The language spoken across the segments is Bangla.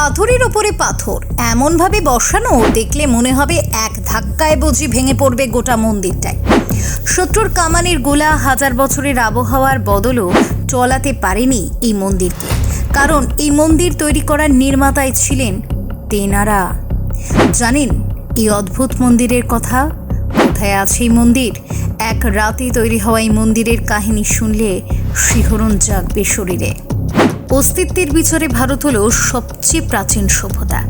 পাথরের ওপরে পাথর। এমনভাবে বসানো, দেখলে মনে হবে এক ধাক্কায় বুঝি ভেঙে পড়বে গোটা মন্দিরটাই। শত্রুর কামানের গোলা হাজার বছরের আবহাওয়ার বদলও চলাতে পারেনি এই মন্দিরকে। কারণ এই মন্দির তৈরি করার নির্মাতায় ছিলেন তেনারা। জানেন, এই অদ্ভুত মন্দিরের কথা? কোথায় আছে এই মন্দির? এক রাতে তৈরি হওয়া এই মন্দিরের কাহিনী শুনলে শিহরণ জাগবে শরীরে। অস্তিত্বের বিছরে ভারত হলো সবচেয়ে প্রাচীন সভ্যতা।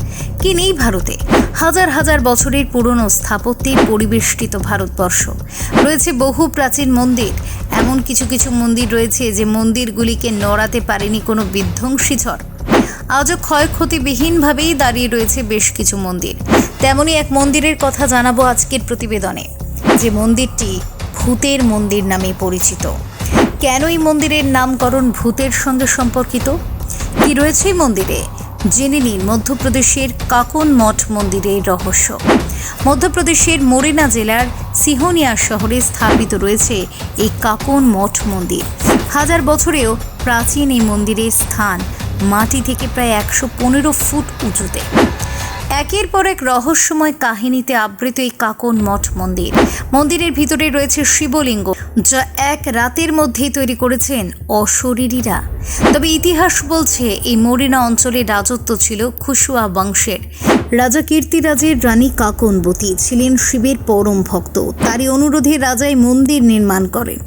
কি নেই ভারতে? হাজার হাজার বছরের পুরনো স্থাপত্যে পরিবেষ্টিত ভারতবর্ষ। রয়েছে বহু প্রাচীন মন্দির। এমন কিছু কিছু মন্দির রয়েছে যে মন্দিরগুলিকে নড়াতে পারেনি কোনো বিধ্বংসী ঝড়। আজও ক্ষয়ক্ষতিবিহীনভাবেই দাঁড়িয়ে রয়েছে বেশ কিছু মন্দির। তেমনই এক মন্দিরের কথা জানাব আজকের প্রতিবেদনে, যে মন্দিরটি ভূতের মন্দির নামে পরিচিত। কেন এই মন্দিরের নামকরণ ভূতের সঙ্গে সম্পর্কিত? কি রয়েছে এই মন্দিরে? জেনে নিন মধ্যপ্রদেশের কাকন মঠ মন্দিরের রহস্য। মধ্যপ্রদেশের মোরেনা জেলার সিহোনিয়া শহরে স্থাপিত রয়েছে এই কাকন মঠ মন্দির। হাজার বছরেও প্রাচীন এই মন্দিরের স্থান মাটি থেকে প্রায় একশো পনেরো ফুট উঁচুতে। একের পর এক রহস্যময় কাহিনীতে আবৃত এই কাকন মঠ মন্দির। মন্দিরের ভিতরে রয়েছে শিবলিঙ্গ। যা এক রাতের মধ্যেই তৈরি করেছেন অশরীরীরা। তবে ইতিহাস বলছে, এই মরিনা অঞ্চলে রাজত্ব ছিল খুশুয়া বংশের। রাজা কীর্তিরাজের রানী কাকনবতী ছিলেন শিবের পরম ভক্ত। তারই অনুরোধে রাজাই মন্দির নির্মাণ করেন।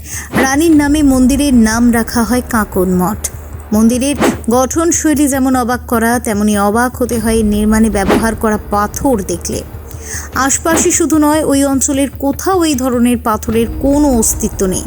রানীর নামে মন্দিরের নাম রাখা হয় কাকন মঠ। মন্দিরের গঠনশৈলী যেমন অবাক করা, তেমনি অবাক হতে হয় নির্মাণে ব্যবহার করা পাথর দেখলে। আশপাশে শুধু নয়, ওই অঞ্চলের কোথাও এই ধরনের পাথরের কোনো অস্তিত্ব নেই।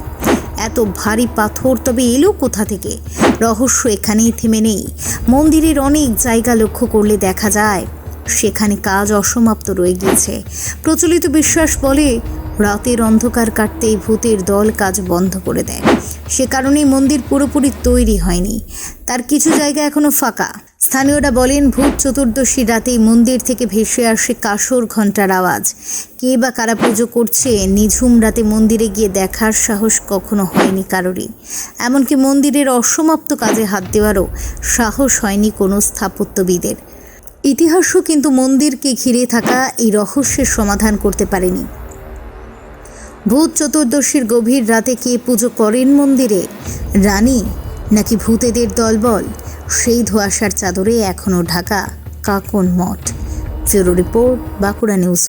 এত ভারী পাথর, তবে এলো কোথা থেকে? রহস্য এখানেই থেমে নেই। মন্দিরের অনেক জায়গা লক্ষ্য করলে দেখা যায়, সেখানে কাজ অসমাপ্ত রয়ে গিয়েছে। প্রচলিত বিশ্বাস বলে, রাতের অন্ধকার কাটতেই ভূতের দল কাজ বন্ধ করে দেয়। সে কারণেই মন্দির পুরোপুরি তৈরি হয়নি। তার কিছু জায়গা এখনও ফাঁকা। স্থানীয়রা বলেন ভূত চতুর্দশী রাতেই মন্দির থেকে ভেসে আসে কাসর ঘণ্টার আওয়াজ। কে বা কারা পুজো করছে, নিঝুম রাতে মন্দিরে গিয়ে দেখার সাহস কখনো হয়নি কারোরই। এমনকি মন্দিরের অসমাপ্ত কাজে হাত দেওয়ারও সাহস হয়নি কোনো স্থাপত্যবিদের। ইতিহাসও কিন্তু মন্দিরকে ঘিরে থাকা এই রহস্যের সমাধান করতে পারেনি। ভূত চতুর্দশীর গভীর রাতে কে পুজো করেন মন্দিরে? রানী? নাকি ভূতেদের দলবল? সেই ধোয়াশার চাদরে এখনও ঢাকা কাকন মঠ। ফেরো রিপোর্ট বাঁকুড়া নিউজ।